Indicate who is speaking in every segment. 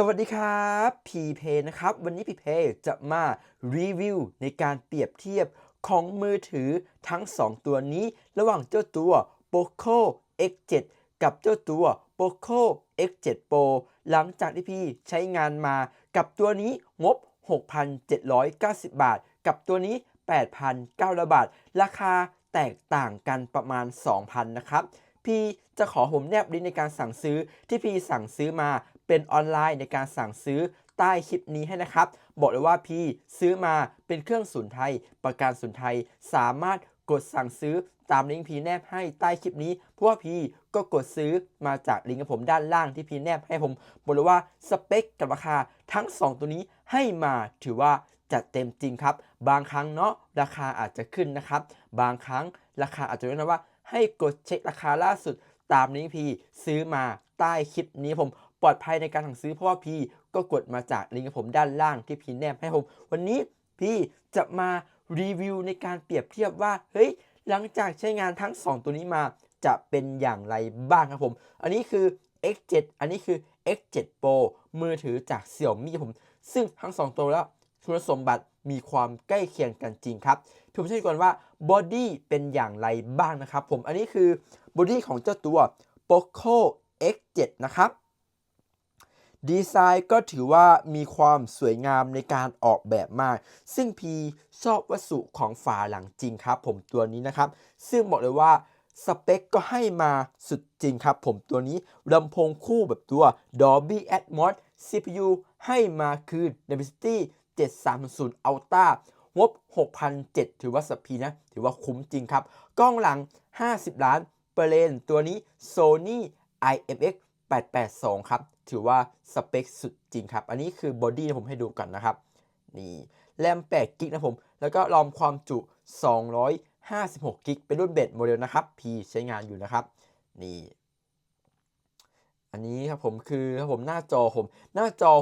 Speaker 1: สวัสดีครับพีเพนะครับ วันนี้พีเพจะมารีวิวในการเปรียบเทียบของมือถือทั้ง 2 ตัวนี้ ระหว่างเจ้าตัว Poco X7 กับเจ้าตัว Poco X7 Pro หลังจากที่พี่ใช้งานมากับตัวนี้งบ 6,790 บาท กับตัวนี้ 8,900 บาท ราคาแตกต่างกันประมาณ 2,000 นะครับพี่จะขอผมแนบลิงก์ในการสั่งซื้อที่พี่สั่งซื้อมา เป็นออนไลน์ในการสั่งซื้อใต้คลิปนี้ให้นะครับ บอกเลยว่าพี่ซื้อมาเป็นเครื่องศูนไทย ประกันศูนไทยสามารถกดสั่งซื้อตามลิงก์พีแนบให้ใต้คลิปนี้ เพราะว่าพี่ก็กดซื้อมาจากลิงก์ของผมด้านล่างที่พีแนบให้ผมบอกเลยว่าสเปคกับราคาทั้ง 2 ตัวนี้ให้มาถือว่าจัดเต็มจริงครับ บางครั้งเนาะราคาอาจจะขึ้นนะครับ บางครั้งราคาอาจจะเรียกนะว่า ให้กดเช็คราคาล่าสุดตามลิงก์พีซื้อมาใต้คลิปนี้ผม ปลอดภัยในการสั่งซื้อเพราะว่าพี่ก็กดมาจากลิงก์ของผมด้านล่างที่พีแนบให้ผม วันนี้พี่จะมารีวิวในการเปรียบเทียบว่าเฮ้ยหลังจากใช้งานทั้ง 2 ตัวนี้มาจะเป็นอย่างไรบ้างครับผม อันนี้คือ X7 อันนี้คือ X7 Pro มือถือจาก Xiaomi ครับผม ซึ่งทั้ง 2 ตัวแล้วคุณสมบัติมีความใกล้เคียงกันจริงครับผมจะให้ก่อนว่าบอดี้เป็นอย่างไรบ้างนะครับผม อันนี้คือบอดี้ของเจ้าตัว Poco X7 นะครับ ดีไซน์ก็ถือว่ามีความสวยงามในการออกแบบมาก ซึ่งพีชอบวัสดุของฝาหลังจริงครับผมตัวนี้นะครับ ซึ่งบอกเลยว่าสเปคก็ให้มาสุดจริงครับผมตัวนี้ลำโพงคู่แบบตัว Dolby Atmos CPU ให้มาคือ Dimensity 730 Ultra งบ 6,007 ถือว่าสปีนะ ถือว่าคุ้มจริงครับ กล้องหลัง 50 ล้านเปอร์เลนตัวนี้ Sony IMX 882 ครับ ถือว่าสเปคสุดจริงครับ อันนี้คือบอดี้ผมให้ดูกันนะครับ นี่แรม8กิกนะผม แล้วก็รอมความจุ 256กิกเป็นรุ่นเบสโมเดลนะครับ P ใช้งานอยู่นะครับ นี่ อันนี้ครับผมคือครับผมหน้าจอผม หน้าจอ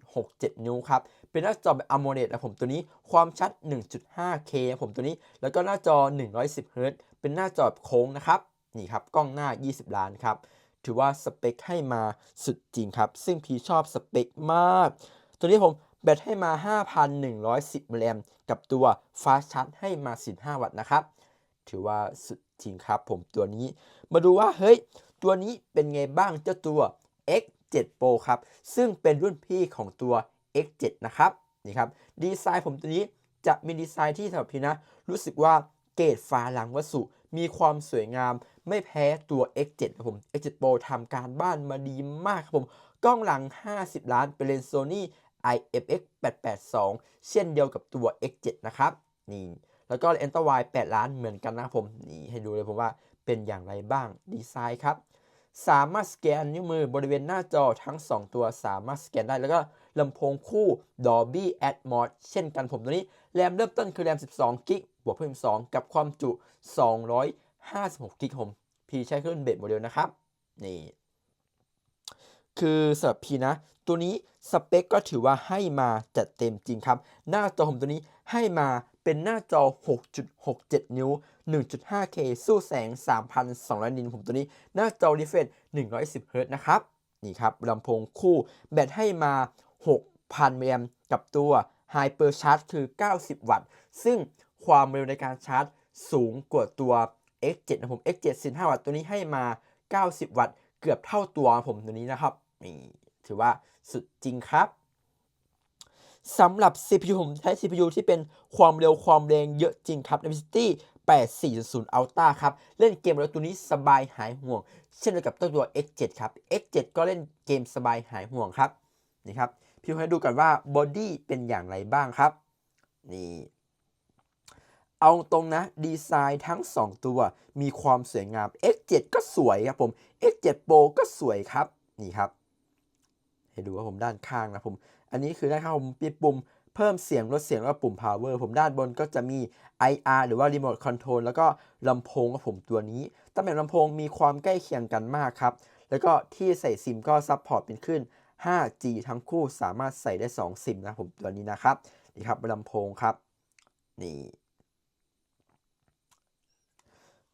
Speaker 1: 6.67 นิ้วครับ เป็นหน้าจอแบบ AMOLED นะผมตัวนี้ความชัด 1.5K นะผมตัวนี้ แล้วก็หน้าจอ 110 Hz เป็นหน้าจอแบบโค้งนะครับ นี่ครับ กล้องหน้า 20 ล้านครับ ถือว่าสเปคให้มาสุดจริงครับ ซึ่งพี่ชอบสเปคมาก ตัวนี้ผมแบตให้มา 5,110มิลลิแอมกับตัวฟาสชาร์จให้มา 15 วัตต์นะครับ ถือว่าสุดจริงครับผมตัวนี้ มาดูว่าเฮ้ย ตัวนี้เป็นไงบ้างเจ้าตัว X7 Pro ครับ ซึ่งเป็นรุ่นพี่ของตัว X7 นะครับ นี่ครับ ดีไซน์ผมตัวนี้จะมีดีไซน์ที่สำหรับพี่นะ รู้สึกว่า เกรดฝาหลังวัสดุมีความสวยงามไม่แพ้ตัว X7 ครับผม X7 Pro ทำการบ้านมาดีมากครับผม กล้องหลัง 50 ล้านเป็นเลนส์ Sony IMX 882 เช่นเดียวกับตัว X7 นะครับ นี่ แล้วก็เลนส์ Wide 8ล้านเหมือนกันนะครับผม นี่ให้ดูเลยผมว่าเป็นอย่างไรบ้าง ดีไซน์ครับ สามารถสแกนนิ้วมือบริเวณหน้าจอทั้ง 2 ตัวสามารถสแกนได้ แล้วก็ลำโพงคู่ Dolby Atmos เช่นกันผมตัวนี้ แรมเริ่มต้นคือแรม 12กิก บวกเพิ่ม 2 กับความจุ 256กิกผมพีใช้เครื่องเบสโมเดลนะครับ นี่ คือสำหรับพีนะ ตัวนี้สเปคก็ถือว่าให้มาจัดเต็มจริงครับ หน้าจอผมตัวนี้ให้มาเป็นหน้าจอ 6.67 นิ้ว 1.5K สู้แสง 3,200 นิตผมตัวนี้ หน้าจอ refresh 110 Hz นะครับ นี่ครับลำโพงคู่แบตให้มา 6,000มิลลิแอมกับตัว Hyper Charge คือ 90 วัตต์ ซึ่ง ความเร็วในการชาร์จสูงกว่าตัว X7 นะผม X7 15 วัตต์ตัวนี้ให้มา 90 วัตต์ เกือบเท่าตัวผมตัวนี้นะครับนี่ถือว่าสุดจริงครับสำหรับ CPU ผมใช้ CPU ที่เป็นความเร็วความแรงเยอะจริงครับ Dimensity 8400 Ultra ครับ เล่นเกมแล้วตัวนี้สบายหายห่วง เช่นเดียวกับตัว X7 ครับ X7 ก็เล่นเกมสบายหายห่วงครับนี่ครับพี่ให้ดูกันว่าบอดี้เป็นอย่างไรบ้างครับ นี่ เอาตรงนะดีไซน์ทั้ง 2 ตัว มีความสวยงาม X7 ก็สวยครับผม X7 Pro ก็สวยครับ นี่ครับ ให้ดูว่าผมด้านข้างนะผม อันนี้คือด้านข้างผมมีปุ่มเพิ่มเสียงลดเสียงแล้วก็ปุ่ม power ผมด้านบนก็จะมี IR หรือว่า remote control แล้วก็ลำโพงกับผมตัวนี้ตำแหน่งลำโพงมีความใกล้เคียงกันมากครับ แล้วก็ที่ใส่ซิมก็ซัพพอร์ตเป็นขึ้น 5G ทั้งคู่สามารถใส่ได้ 2 ซิมนะผมตัวนี้นะครับ นี่ครับลำโพงครับ นี่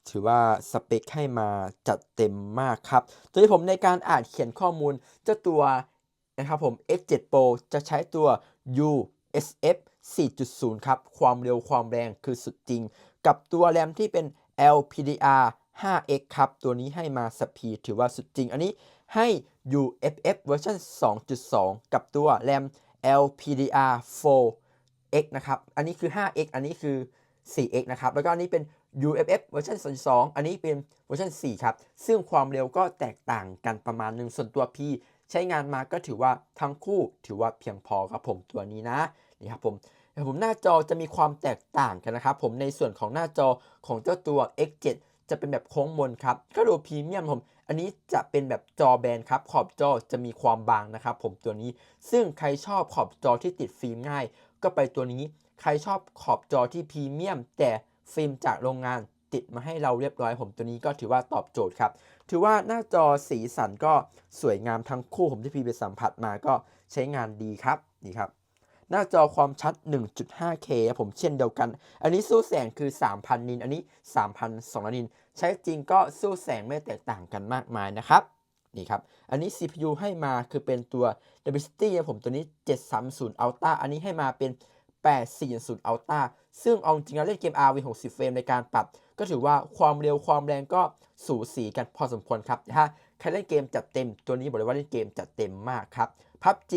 Speaker 1: ถือว่าสเปคให้มาจัดเต็มมากครับตัวที่ผมในการอ่านเขียนข้อมูลเจ้าตัวนะครับผม X7 Pro จะใช้ตัว USF 4.0 ครับ ความเร็วความแรงคือสุดจริง กับตัวแรมที่เป็น LPDR 5X ครับ ตัวนี้ให้มาสปีดถือว่าสุดจริง อันนี้ให้ UFF เวอร์ชัน2.2 กับตัวแรม LPDR 4X นะครับ อันนี้คือ 5X อันนี้คือ 4X นะครับ แล้วก็อันนี้เป็น UFF เวอร์ชัน2อันนี้เป็นเวอร์ชัน4ครับ ซึ่งความเร็วก็แตกต่างกันประมาณหนึ่งส่วนตัว P ใช้งานมาก็ถือว่าทั้งคู่ถือว่าเพียงพอครับผมตัวนี้นะนี่ครับผมแต่ผมหน้าจอจะมีความแตกต่างกันนะครับผมในส่วนของหน้าจอของเจ้าตัว X7 จะเป็นแบบโค้งมนครับก็ดูพรีเมียมผม อันนี้จะเป็นแบบจอแบนครับ ขอบจอจะมีความบางนะครับผมตัวนี้ ซึ่งใครชอบขอบจอที่ติดฟิล์มง่าย ก็ไปตัวนี้ ใครชอบขอบจอที่พรีเมียมแต่ ฟิล์มจากโรงงานติดมาให้เราเรียบร้อยผมตัวนี้ก็ถือว่าตอบโจทย์ครับ ถือว่าหน้าจอสีสันก็สวยงามทั้งคู่ผมที่พีไปสัมผัสมาก็ใช้งานดีครับนี่ครับ หน้าจอความชัด 1.5K ผมเช่นเดียวกัน อันนี้สู้แสงคือ 3,000 นิน อันนี้ 3,200 นิน ใช้จริงก็สู้แสงไม่แตกต่างกันมากมายนะครับนี่ครับ อันนี้ CPU ให้มาคือเป็นตัว d e n s i t y ผมตัวนี้ 730 Ultra อันนี้ให้มาเป็น 840 Ultra ซึ่งเอาจริงแล้วเล่นเกม RV 60เฟรมในการปรับ ก็ถือว่าความเร็วความแรงก็สูสีกันพอสมควรครับถ้าใครเล่นเกมจัดเต็ม ตัวนี้บอกเลยว่าเล่นเกมจัดเต็มมากครับ PUBG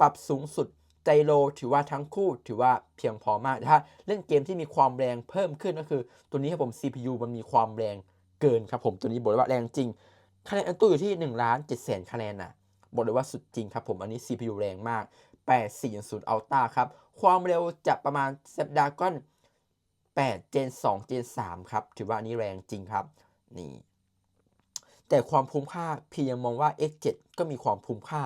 Speaker 1: ปรับสูงสุดไจโลถือว่าทั้งคู่ถือว่าเพียงพอมากถ้าเล่นเกมที่มีความแรงเพิ่มขึ้นก็คือ ตัวนี้ครับผม CPU มันมีความแรงเกินครับผมตัวนี้บอกเลยว่าแรงจริงคะแนนอันตู้อยู่ที่1ล้าน7แสนคะแนนนะบอกเลยว่าสุดจริงครับผมอันนี้ CPU แรงมาก 840 Ultra ครับ ความเร็วจะประมาณ Snapdragon 8 Gen 2 Gen 3 ครับ ถือว่านี้แรงจริงครับ นี่ แต่ความคุ้มค่าพียังมองว่า X7 ก็มีความคุ้มค่า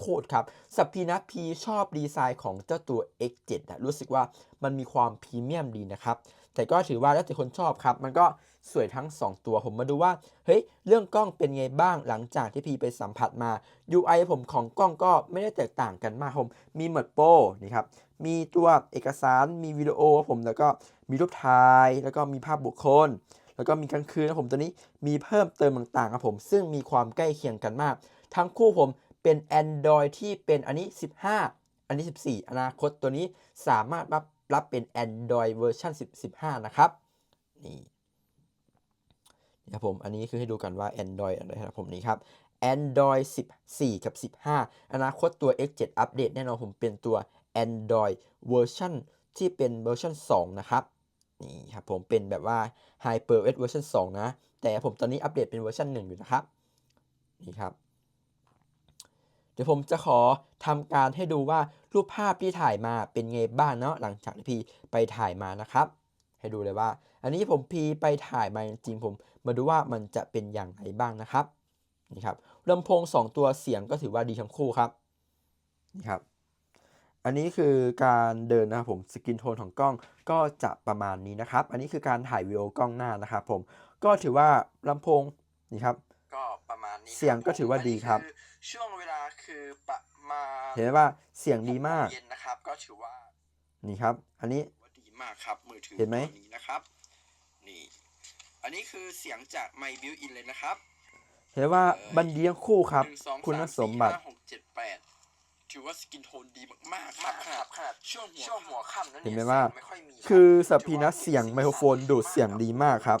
Speaker 1: โคตรครับสับพีนะพีชอบดีไซน์ของเจ้าตัว X7 อะรู้สึกว่ามันมีความพรีเมียมดีนะครับ แต่ก็ถือว่าแล้วแต่คนชอบครับ มันก็ สวยทั้ง 2 ตัวผมมาดูว่า เฮ้ย เรื่องกล้องเป็นไงบ้างหลังจากที่พีไปสัมผัสมา UI ผมของกล้องก็ไม่ได้แตกต่างกันมากผมมีหมดโปรนี่ครับ มีตัวเอกสารมีวิดีโอครับผมแล้วก็มีรูปถ่าย แล้วก็มีภาพบุคคล แล้วก็มีกลางคืนนะผมตัวนี้มีเพิ่มเติมต่างๆครับผม ซึ่งมีความใกล้เคียงกันมาก ทั้งคู่ผมเป็น Android ที่เป็นอันนี้ 15 อันนี้ 14 อนาคตตัวนี้สามารถรับรับเป็น Android เวอร์ชัน10 15 นะครับ นี่ นะครับผม อันนี้คือให้ดูกันว่า Android อะไรครับผมนี่ครับ Android 14 กับ 15 อนาคตตัว X7 อัปเดตแน่นอนผมเป็นตัว Android เวอร์ชันที่เป็นเวอร์ชัน2 นะครับ นี่ครับผมเป็นแบบว่า HyperOS เวอร์ชัน2 นะ แต่ผมตอนนี้อัปเดตเป็นเวอร์ชัน1 อยู่นะครับ นี่ครับ เดี๋ยวผมจะขอทำการให้ดูว่ารูปภาพที่ถ่ายมาเป็นไงบ้างเนาะหลังจากที่พีไปถ่ายมานะครับ ให้ดูเลยว่า อันนี้ผมพีไปถ่ายมาจริงๆผมมาดูว่ามันจะเป็นอย่างไรบ้างนะครับนี่ครับลำโพง 2 ตัวเสียงก็ถือว่าดีทั้งคู่ครับนี่ครับ อันนี้คือการเดินนะครับผมสกินโทนของกล้องก็จะประมาณนี้นะครับ อันนี้คือการถ่ายวิดีโอกล้องหน้านะครับผมก็ถือว่าลำโพงนี่ครับ
Speaker 2: ก็ประมาณนี้
Speaker 1: เสียงก็ถือว่าดีครับ
Speaker 2: อันนี้อช่วงเวลาคือประมาณ
Speaker 1: เห็นไหมว่าเสียงดีมาก
Speaker 2: เย็นนะครับก็ถือว่า
Speaker 1: นี่ครับ อันนี้
Speaker 2: ว่าดีมากครับมือถือ
Speaker 1: เห็นไหม
Speaker 2: ตัวนี้นะครับนี่ อันนี้คือเสียงจากไมบิวอินเลยนะครับ
Speaker 1: เห็นไหมว่ามันดีทั้งคู่ครับ
Speaker 2: หนึ่งสอง
Speaker 1: คุณ
Speaker 2: สาม
Speaker 1: สมบัติ
Speaker 2: สี่ห้าหกเจ็ดแปดถือว่าสกินโทนดีมากๆครับขนาดขนาดช่วงหัวช่วงหัวค่ำนั้น
Speaker 1: เห็นไหม
Speaker 2: ย
Speaker 1: ว่า
Speaker 2: สียงไม่ค่อยมีรับ
Speaker 1: คือสับพีนัสเสียงไมโครโฟนดูดเสียงดีมากครับ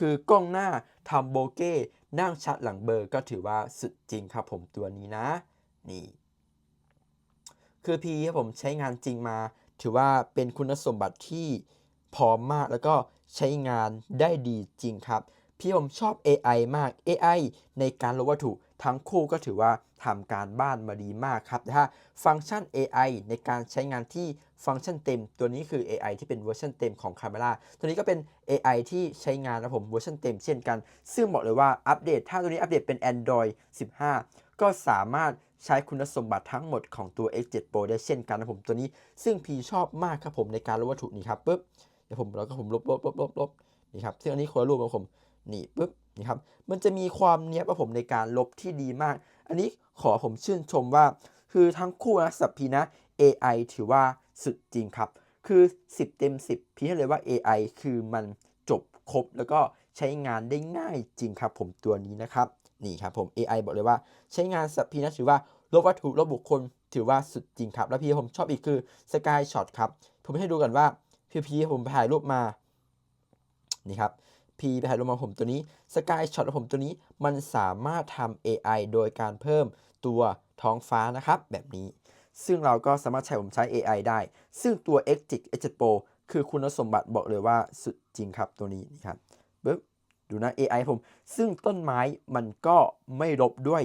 Speaker 1: คือกล้องหน้าทำโบเก้นั่งชัดหลังเบอร์ก็ถือว่าสุดจริงครับผมตัวนี้นะ นี่ คือพีครับผมใช้งานจริงมา ถือว่าเป็นคุณสมบัติที่ พร้อมมากแล้วก็ใช้งานได้ดีจริงครับ พี่ผมชอบ AI มาก AI ในการลบวัตถุทั้งคู่ก็ถือว่าทำการบ้านมาดีมากครับ ถ้าฟังก์ชัน AI ในการใช้งานที่ฟังก์ชันเต็ม ตัวนี้คือ AI ที่เป็นเวอร์ชันเต็มของ Camera ตัวนี้ก็เป็น AI ที่ใช้งานนะผมเวอร์ชันเต็มเช่นกัน ซึ่งบอกเลยว่าอัปเดต ถ้าตัวนี้อัปเดตเป็น Android 15 ก็สามารถใช้คุณสมบัติทั้งหมดของตัว X7 Pro ได้เช่นกันนะผมตัวนี้ ซึ่งพีชอบมากครับผมในการลบวัตถุนี่ครับปุ๊บ เดี๋ยวผมแล้วก็ผมลบลบลบลบลบนี่ครับซึ่งอันนี้คนละรูปของผมนี่ปุ๊บนี่ครับมันจะมีความเนี้ยบผมในการลบที่ดีมาก อันนี้ขอผมชื่นชมว่า คือทั้งคู่นะสับพีนะ AI ถือว่าสุดจริงครับ คือ 10 เต็ม 10 พี่ให้เลยว่า AI คือมันจบครบแล้วก็ใช้งานได้ง่ายจริงครับ ผมตัวนี้นะครับนี่ครับผม AI บอกเลยว่าใช้งานสับพีนะถือว่าลบวัตถุลบบุคคลถือว่าสุดจริงครับ แล้วพี่ผมชอบอีกคือ Sky Shot ครับ ผมให้ดูกันว่า พีพี่ผมถ่ายรูปมา นี่ครับพีไปถ่ายรูปมาผมตัวนี้ Sky Shot ของผมตัวนี้มันสามารถทำ AI โดยการเพิ่มตัวท้องฟ้านะครับ แบบนี้ ซึ่งเราก็สามารถใช้ผมใช้ AI ได้ ซึ่งตัว X7 X7 Pro คือคุณสมบัติบอกเลยว่าสุดจริงครับตัวนี้นี่ครับปึ๊บดูนะ AI ผม ซึ่งต้นไม้มันก็ไม่รบด้วย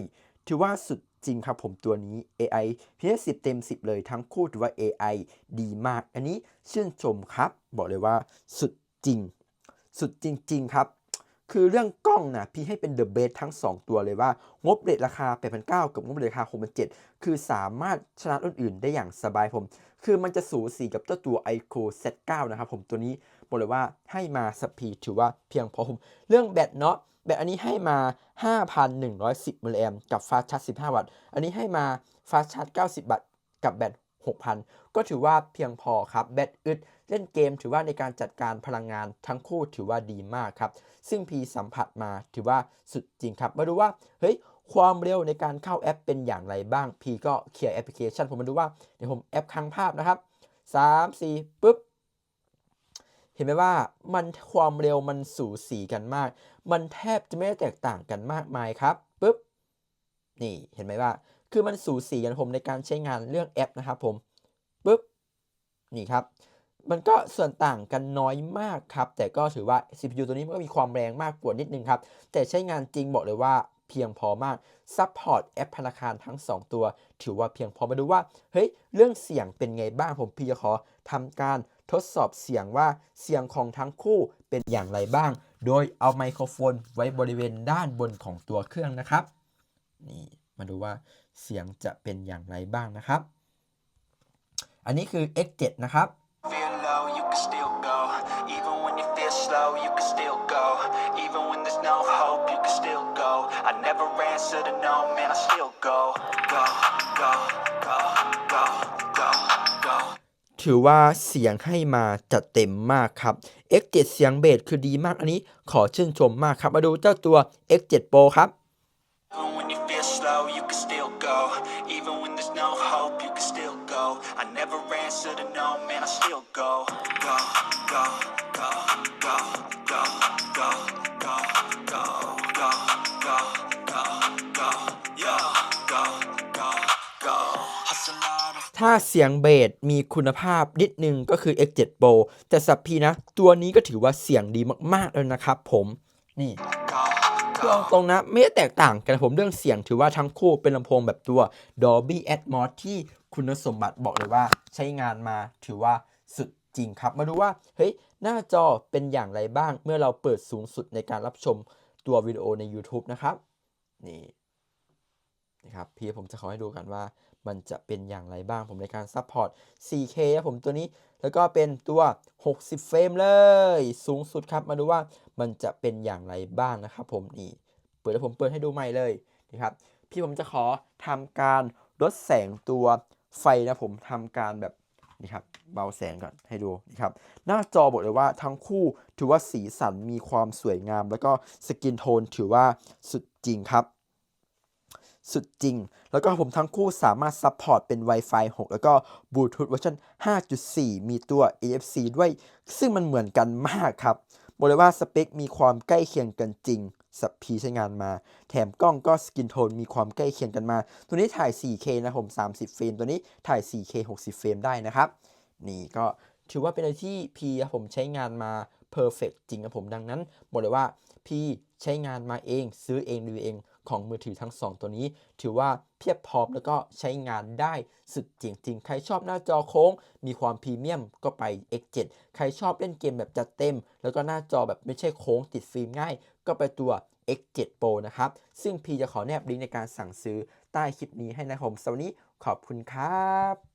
Speaker 1: ถือว่าสุด จริงครับผมตัวนี้ AI เพียสิบเต็ม 10 เลยทั้งคู่ถือว่า AI ดีมาก อันนี้ชื่นชมครับ บอกเลยว่าสุดจริง สุดจริง ๆ ครับ คือเรื่องกล้องนะพี่ให้เป็นเดอะเบสทั้ง 2 ตัวเลยว่า งบเรทราคา 8,900 กับงบเรทราคา 6,700 คือสามารถชนะรุ่นอื่นได้อย่างสบายผม คือมันจะสูสีกับเจ้าตัว iQOO Z9 นะครับผมตัวนี้ บอกเลยว่าให้มาสปีดถือว่าเพียงพอผมเรื่องแบตเนาะแบตอันนี้ให้มา 5,110มิลลิแอมกับฟาสต์ชาร์จ15 วัตต์ อันนี้ให้มาฟาสต์ชาร์จ90 วัตต์กับแบต6,000 ก็ถือว่าเพียงพอครับ แบตอึดเล่นเกมถือว่าในการจัดการพลังงานทั้งคู่ถือว่าดีมากครับ ซึ่งพีสัมผัสมาถือว่าสุดจริงครับ มาดูว่า เฮ้ย ความเร็วในการเข้าแอปเป็นอย่างไรบ้าง พีก็เคลียร์แอปพลิเคชัน ผมมาดูว่า เดี๋ยวผมแอปค้างภาพนะครับ 3 4ปุ๊บ เห็นไหมว่ามันความเร็วมันสูสีกันมาก มันแทบจะไม่ได้แตกต่างกันมากมายครับปุ๊บนี่เห็นไหมว่า คือมันสูสีกันผมในการใช้งานเรื่องแอปนะครับผมปุ๊บนี่ครับ มันก็ส่วนต่างกันน้อยมากครับ แต่ก็ถือว่า CPU ตัวนี้มันก็มีความแรงมากกว่านิดนึงครับ แต่ใช้งานจริงบอกเลยว่า เพียงพอมากซัพพอร์ตแอปธนาคารทั้ง 2 ตัว ถือว่าเพียงพอมาดูว่า เฮ้ย เรื่องเสียงเป็นไงบ้างผมพี่จะขอทำการทดสอบเสียงว่าเสียงของทั้งคู่เป็นอย่างไรบ้าง โดยเอาไมโครโฟนไว้บริเวณด้านบนของตัวเครื่องนะครับ นี่มาดูว่าเสียงจะเป็นอย่างไรบ้างนะครับ อันนี้คือ X7 นะครับ
Speaker 3: feel low, you can still go. Even when you feel slow, you can still go. Never answer to no, man, I still go. Go, go, go, go, go, go.
Speaker 1: ถือว่าเสียงให้มาจัดเต็มมากครับ X7 เสียงเบสคือดีมากอันนี้ขอชื่นชมมากครับ มาดูเจ้าตัว X7 Pro ครับ
Speaker 3: Even when you feel slow, you can still go. Even when there's no hope, you can still go. I never answer to no, man, I still go. Go, go, go, go, go, go, go, go,
Speaker 1: ถ้าเสียงเบสมีคุณภาพนิดนึงก็คือ X7 Pro แต่สับพีนะ ตัวนี้ก็ถือว่าเสียงดีมากๆแล้วนะครับผมนี่คือเอาตรงนะไม่ได้แตกต่างกันผมเรื่องเสียงถือว่าทั้งคู่เป็นลำโพงแบบตัว Dolby Atmos ที่คุณสมบัติบอกเลยว่าใช้งานมาถือว่าสุดจริงครับ มาดูว่าเฮ้ยหน้าจอเป็นอย่างไรบ้างเมื่อเราเปิดสูงสุดในการรับชมตัววิดีโอใน YouTube นะครับ นี่ นะครับพี่ผมจะขอให้ดูกันว่ามันจะเป็นอย่างไรบ้างผมในการซัพพอร์ต 4K ครับผมตัวนี้แล้วก็เป็นตัว 60 เฟรมเลย สูงสุดครับมาดูว่ามันจะเป็นอย่างไรบ้างนะครับผมนี่เปิดแล้วผมเปิดให้ดูใหม่เลยนะครับพี่ผมจะขอทำการลดแสงตัวไฟนะผมทำการแบบนี่ครับเบาแสงก่อนให้ดูนะครับหน้าจอบอกเลยว่าทั้งคู่ถือว่าสีสันมีความสวยงาม แล้วก็สกินโทนถือว่าสุดจริงครับ สุดจริง แล้วก็ผมทั้งคู่สามารถซัพพอร์ตเป็น Wi-Fi 6 แล้วก็บลูทูธเวอร์ชัน5.4 มีตัว AFC ด้วย ซึ่งมันเหมือนกันมากครับ บอกเลยว่าสเปคมีความใกล้เคียงกันจริงสับพีใช้งานมา แถมกล้องก็สกินโทนมีความใกล้เคียงกันมา ตัวนี้ถ่าย 4K นะผม 30 เฟรม ตัวนี้ถ่าย 4K 60 เฟรมได้นะครับ นี่ก็ถือว่าเป็นอะไรที่พีผมใช้งานมา perfect จริงครับผมดังนั้น บอกเลยว่าพีใช้งานมาเอง ซื้อเองรีวิวเอง ของมือถือทั้ง 2 ตัวนี้ ถือว่าเพียบพร้อมแล้วก็ใช้งานได้สุดจริงๆ ใครชอบหน้าจอโค้ง มีความพรีเมียมก็ไป X7 ใครชอบเล่นเกมแบบจัดเต็ม แล้วก็หน้าจอแบบไม่ใช่โค้งติดฟิล์มง่าย ก็ไปตัว X7 Pro นะครับ ซึ่งพีจะขอแนบลิงก์ในการสั่งซื้อใต้คลิปนี้ให้นะครับผมสำหรับวันนี้ขอบคุณครับ